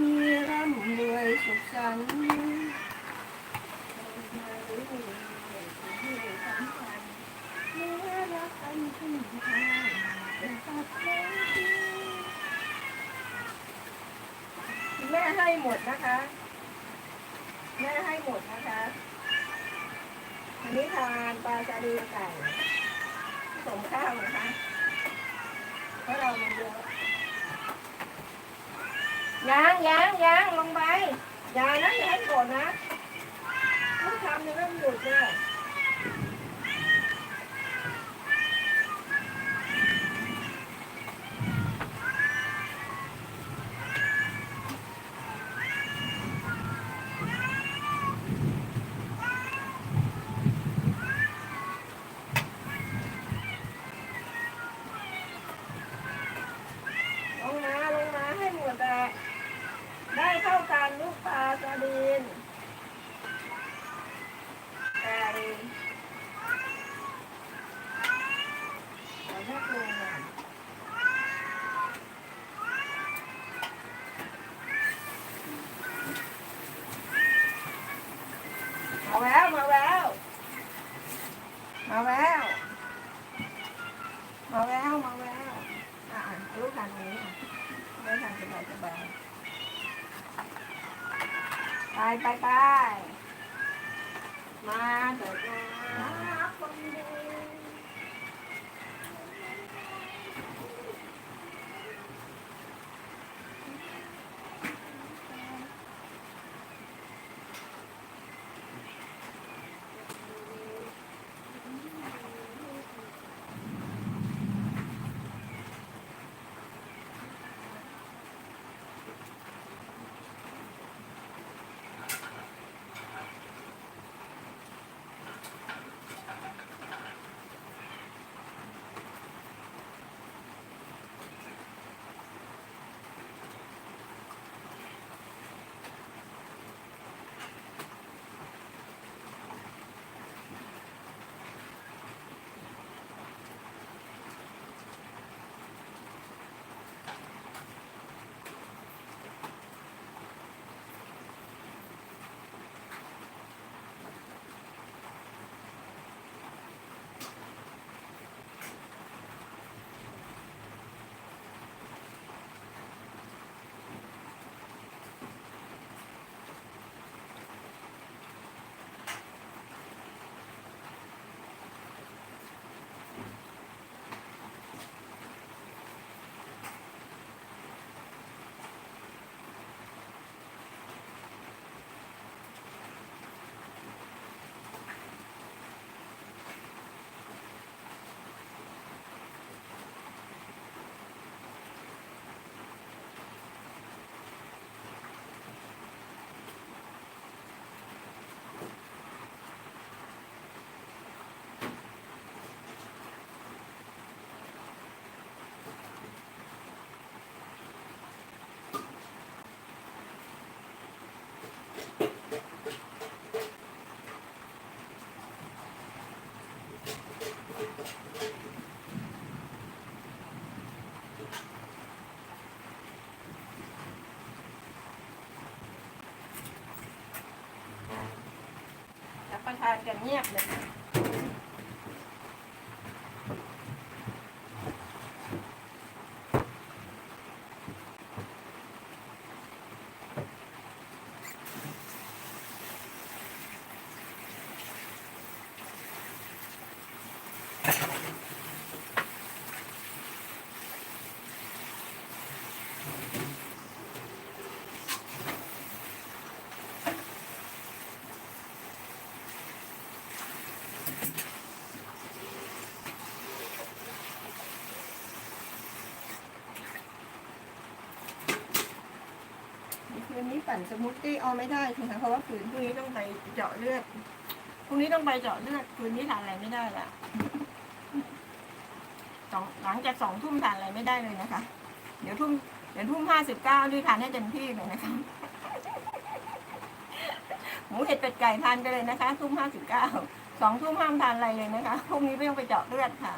มีร่ำรวยสุขสันต์แม่ให้หมดนะคะ แม่ให้หมดนะคะอันนี้ทานปลาซาดีไก่ผสมข้าวนะคะเพราะเรามันเยอะ ยางยางยางลงไปอย่านะอย่าให้โกรธนะลูกทำเนี่ยไม่หยุดเลยลงมาลงมาให้หมดแต่ได้เท่ากัน ลูกปลาซาดีนไก่เอาแค่ปรุงอะมาแล้ว ได้ทานสบายบายไปไปไปมาเถิดนะ ทานกันเงียบเลย คืนนี้ปั่นสมูทตี้เอาไม่ได้ค่ะเพราะว่าคืนพรุ่งนี้ต้องไปเจาะเลือดพรุ่งนี้ต้องไปเจาะเลือดคืนนี้ทานอะไรไม่ได้ละสองหลังจากสองทุ่มทานอะไรไม่ได้เลยนะคะ เดี๋ยวทุ่มเดี๋ยวทุ่มห้าสิบเก้าด้วยทานให้เต็มที่เลยนะคะหมูเห็ดเป็ดไก่ทานไปเลยนะคะ ทุ่มห้าสิบเก้าสองทุ่มห้ามทานอะไรเลยนะคะพรุ่งนี้ไม่ต้องไปเจาะเลือดค่ะ